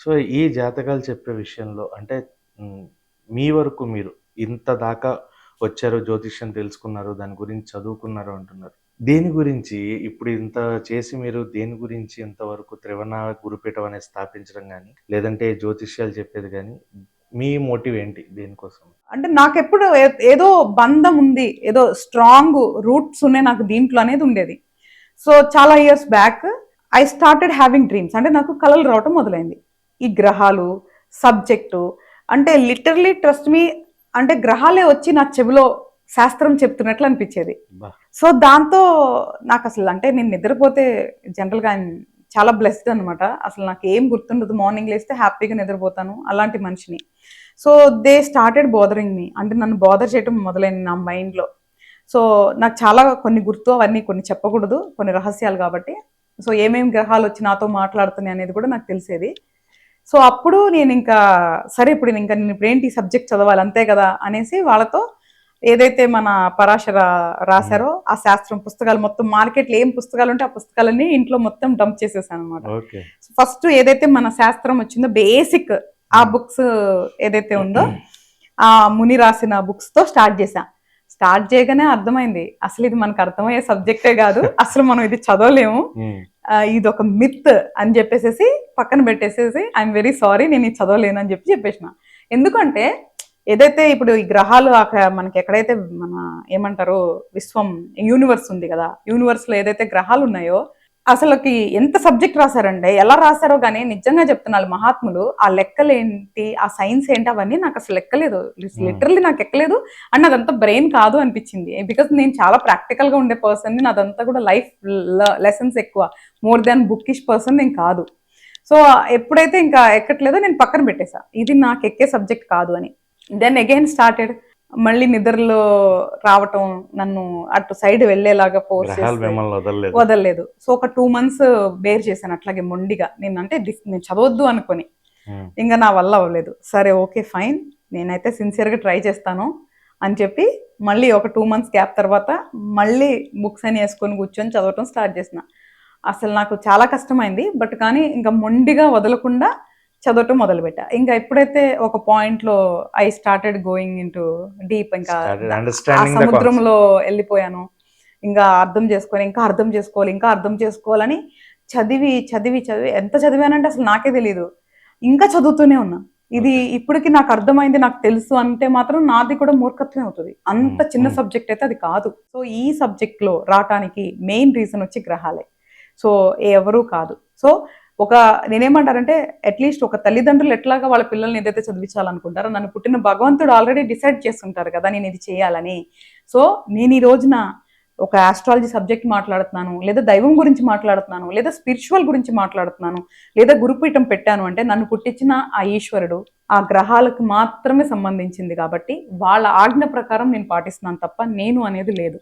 So ఈ జాతకాలు చెప్పే విషయంలో అంటే మీ వరకు మీరు ఇంత దాకా వచ్చారు, జ్యోతిష్యం తెలుసుకున్నారు, దాని గురించి చదువుకున్నారు అంటున్నారు. దేని గురించి ఇప్పుడు ఇంత చేసి మీరు దేని గురించి ఇంతవరకు త్రివణ గురుపీఠం అనేది స్థాపించడం కానీ లేదంటే జ్యోతిష్యాలు చెప్పేది కానీ మీ మోటివ్ ఏంటి దేనికోసం? అంటే నాకెప్పుడు ఎప్పుడు ఏదో బంధం ఉంది ఏదో స్ట్రాంగ్ రూట్స్ ఉన్నాయి నాకు దీంట్లో అనేది ఉండేది సో చాలా years back I started having dreams అంటే నాకు కళలు రావటం మొదలైంది ఈ గ్రహాలు సబ్జెక్టు అంటే లిటరలీ ట్రస్ట్ మీ అంటే గ్రహాలే వచ్చి నా చెవిలో శాస్త్రం చెప్తున్నట్లు అనిపించేది. సో దాంతో నాకు అసలు అంటే నేను నిద్రపోతే జనరల్గా చాలా బ్లెస్డ్ అనమాట అసలు నాకు ఏం గుర్తుండదు. మార్నింగ్ లేస్తే హ్యాపీగా నిద్రపోతాను అలాంటి మనిషిని. So they started bothering me అంటే నన్ను బోదర్ చేయడం మొదలైంది నా మైండ్లో సో నాకు చాలా కొన్ని గుర్తు అవన్నీ కొన్ని చెప్పకూడదు కొన్ని రహస్యాలు కాబట్టి. సో ఏమేమి గ్రహాలు వచ్చి నాతో మాట్లాడుతున్నాయి అనేది కూడా నాకు తెలిసేది. సో అప్పుడు నేను ఇంకా సరే ఇప్పుడు నేను ఇంకా నేను ఇప్పుడు ఏంటి సబ్జెక్ట్ చదవాలి అంతే కదా అనేసి వాళ్ళతో ఏదైతే మన పరాశర రాశారో ఆ శాస్త్రం పుస్తకాలు మొత్తం మార్కెట్లో ఏం పుస్తకాలు ఉంటే ఆ పుస్తకాలన్నీ ఇంట్లో మొత్తం డంప్ చేసేసాను అనమాట. ఫస్ట్ ఏదైతే మన శాస్త్రం వచ్చిందో బేసిక్ ఆ బుక్స్ ఏదైతే ఉందో ఆ ముని రాసిన బుక్స్తో స్టార్ట్ చేశా. స్టార్ట్ చేయగానే అర్థమైంది అసలు ఇది మనకు అర్థమయ్యే సబ్జెక్టే కాదు అసలు మనం ఇది చదవలేము. ఇది ఒక మిత్ అని చెప్పేసేసి పక్కన పెట్టేసేసి ఐఎమ్ వెరీ సారీ నేను ఇది చదవలేను అని చెప్పి చెప్పేసిన. ఎందుకంటే ఏదైతే ఇప్పుడు ఈ గ్రహాలు అక్కడ మనకి ఎక్కడైతే మన ఏమంటారు విశ్వం యూనివర్స్ ఉంది కదా యూనివర్స్లో ఏదైతే గ్రహాలు ఉన్నాయో అసలుకి ఎంత సబ్జెక్ట్ రాశారంటే ఎలా రాశారో కానీ నిజంగా చెప్తున్నారు మహాత్ములు ఆ లెక్కలు ఏంటి ఆ సైన్స్ ఏంటి అవన్నీ నాకు అసలు లెక్కలేదు. లిటరల్లీ నాకు ఎక్కలేదు. అండ్ అదంతా బ్రెయిన్ కాదు అనిపించింది. బికాస్ నేను చాలా ప్రాక్టికల్గా ఉండే పర్సన్ నాదంతా కూడా లైఫ్ లెసన్స్ ఎక్కువ. మోర్ దాన్ బుక్కిష్ పర్సన్ నేను కాదు. సో ఎప్పుడైతే ఇంకా ఎక్కట్లేదో నేను పక్కన పెట్టేసా. ఇది నాకు ఎక్కే సబ్జెక్ట్ కాదు అని. దెన్ అగైన్ స్టార్టెడ్ మళ్ళీ నిద్రలో రావటం నన్ను అటు సైడ్ వెళ్ళేలాగా ఫోర్స్ వదలలేదు. సో ఒక టూ మంత్స్ బేర్ చేశాను అట్లాగే మొండిగా. నేను అంటే నేను చదవద్దు అనుకొని. హ్మ్. ఇంకా నా వల్ల అవ్వలేదు. సరే ఓకే ఫైన్ నేనైతే సిన్సియర్గా ట్రై చేస్తాను అని చెప్పి మళ్ళీ ఒక టూ మంత్స్ గ్యాప్ తర్వాత మళ్ళీ బుక్స్ అని వేసుకొని కూర్చొని చదవటం స్టార్ట్ చేసిన. అసలు నాకు చాలా కష్టమైంది. బట్ కానీ ఇంకా మొండిగా వదలకుండా చదవటం మొదలుపెట్టా. ఇంకా ఎప్పుడైతే ఒక point లో I started going in deep ఇంకా. సముద్రంలో వెళ్ళిపోయాను. ఇంకా అర్థం చేసుకొని ఇంకా అర్థం చేసుకోవాలి ఇంకా అర్థం చేసుకోవాలని చదివి చదివి చదివి ఎంత చదివానంటే అసలు నాకే తెలియదు ఇంకా చదువుతూనే ఉన్నా. ఇది ఇప్పటికి నాకు అర్థమైంది నాకు తెలుసు అంటే మాత్రం నాది కూడా మూర్ఖత్వమే అవుతుంది. అంత Hmm, చిన్న hmm. సబ్జెక్ట్ అయితే అది కాదు. సో ఈ సబ్జెక్ట్లో రావటానికి మెయిన్ రీజన్ వచ్చి గ్రహాలే. సో ఎవరూ కాదు. సో ఒక నేనేమంటారంటే అట్లీస్ట్ ఒక తల్లిదండ్రులు ఎట్లాగా వాళ్ళ పిల్లల్ని ఏదైతే చదివించాలనుకుంటారో నన్ను పుట్టిన భగవంతుడు ఆల్రెడీ డిసైడ్ చేస్తుంటారు కదా నేను ఇది చేయాలని. సో నేను ఈ రోజున ఒక ఆస్ట్రాలజీ సబ్జెక్ట్ మాట్లాడుతున్నాను లేదా దైవం గురించి మాట్లాడుతున్నాను లేదా స్పిరిచువల్ గురించి మాట్లాడుతున్నాను లేదా గురుపీఠం పెట్టాను అంటే నన్ను పుట్టించిన ఆ ఈశ్వరుడు ఆ గ్రహాలకు మాత్రమే సంబంధించింది కాబట్టి వాళ్ళ ఆజ్ఞ ప్రకారం నేను పాటిస్తున్నాను తప్ప నేను అనేది లేదు.